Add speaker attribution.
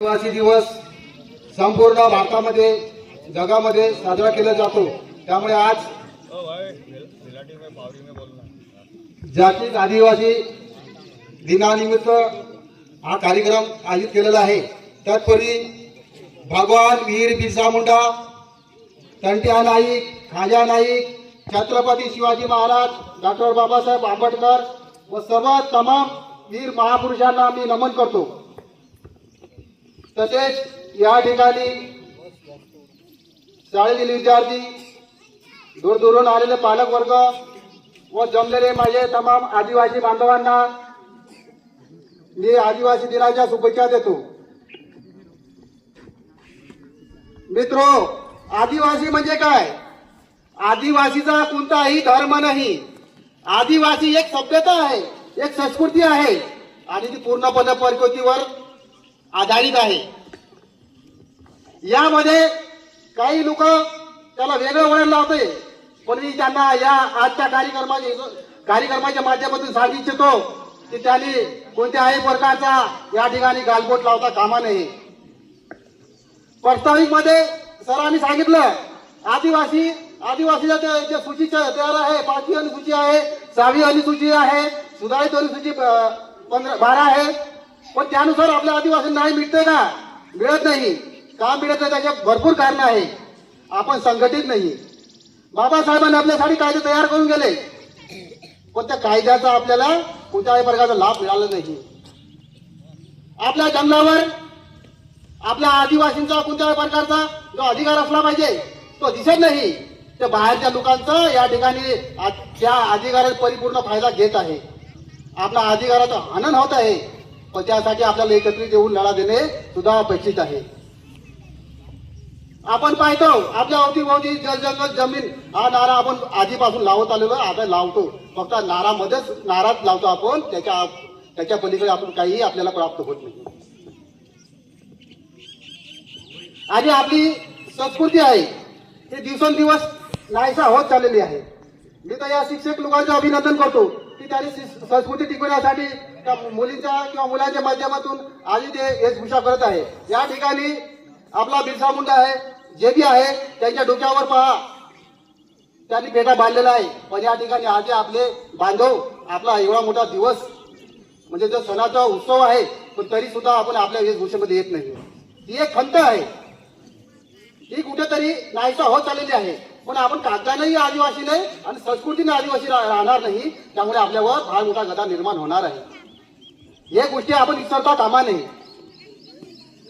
Speaker 1: आदिवासी दिवस संपूर्ण भारतामध्ये जगामध्ये साजरा केला जातो. त्यामुळे आज जागतिक आदिवासी दिनानिमित्त हा कार्यक्रम आयोजित केलेला आहे. तत्पूर्वी भगवान वीर बिरसा मुंडा तंट्या नाईक खाजा नाईक छत्रपती शिवाजी महाराज डॉक्टर बाबासाहेब आंबेडकर व सर्व तमाम वीर महापुरुषांना मी नमन करतो. तसेच या ठिकाणी शाळेतील विद्यार्थी दूरदूरून आलेले पालक वर्ग व जमलेले माझे तमाम आदिवासी बांधवांना मी आदिवासी दिनाच्या शुभेच्छा देतो. मित्रो आदिवासी म्हणजे काय? आदिवासीचा कोणताही धर्म नाही. आदिवासी एक सभ्यता आहे एक संस्कृती आहे. आणि ती पूर्णपणे प्रकृतीवर आधारित आहे. यामध्ये काही लोक त्याला वेगळं वळण लावते पण मी त्यांना या आजच्या कार्यक्रमाची कार्यक्रमाच्या माध्यमातून सांगू इच्छितो की त्यांनी कोणत्याही प्रकारचा या ठिकाणी गालबोट लावता कामा नये. प्रस्ताविकमध्ये सरांनी सांगितलं आदिवासी आदिवासीच्या ते जे सूची तयार आहे पाचवी अनुसूची आहे सहावी अनुसूची आहे सुधारित अनुसूची पंधरा बारा आहे पण त्यानुसार आपल्या आदिवासी नाही मिळते का? मिळत नाही. का मिळत नाही? त्याचे भरपूर कारण आहे आपण संघटित नाही बाबासाहेबांनी आपल्यासाठी कायदे तयार करून गेले. पण त्या कायद्याचा आपल्याला कोणत्याही प्रकारचा लाभ मिळाला नाही. आपल्या जंगलावर आपल्या आदिवासींचा कोणत्याही प्रकारचा जो अधिकार असला पाहिजे तो दिसत नाही. त्या बाहेरच्या लोकांचा या ठिकाणी त्या अधिकाराचा परिपूर्ण फायदा घेत आहे. आपला अधिकाराचा हनन होत आहे. त्यासाठी आपल्याला एकत्रित येऊन लढा देणे सुद्धा अपेक्षित आहे. आपण पाहतो आपल्या अवतीभोवती जल जंगल जमीन हा नारा आपण आधीपासून लावत आलेलो आता लावतो. फक्त नारामध्येच नाराच लावतो आपण त्याच्या त्याच्या पलीकडे आपण काहीही आपल्याला प्राप्त होत नाही. आणि आपली संस्कृती आहे ती दिवसेंदिवस नाहीसा होत चाललेली आहे. मी तर या शिक्षक लोकांचं अभिनंदन करतो की त्यांनी संस्कृती टिकवण्यासाठी त्या मुलींच्या किंवा मुलांच्या माध्यमातून आधी ते वेशभूषा करत आहे. या ठिकाणी आपला बिरसा मुंडा आहे जे बी आहे त्यांच्या डोक्यावर पहा. त्यांनी पेटा बांधलेला आहे. पण या ठिकाणी आधी आपले बांधव आपला एवढा मोठा दिवस म्हणजे जो सणाचा उत्सव आहे पण तरी सुद्धा आपण आपल्या वेशभूषेमध्ये येत नाही. ही एक खंत आहे. ही कुठेतरी नाहीसा होत चाललेली आहे. पण आपण कागदानंही आदिवासी नाही आणि संस्कृतीने आदिवासी रा- राहणार नाही. त्यामुळे आपल्यावर फार मोठा गदा निर्माण होणार आहे. या गोष्टी आपण विसरता कामा नये.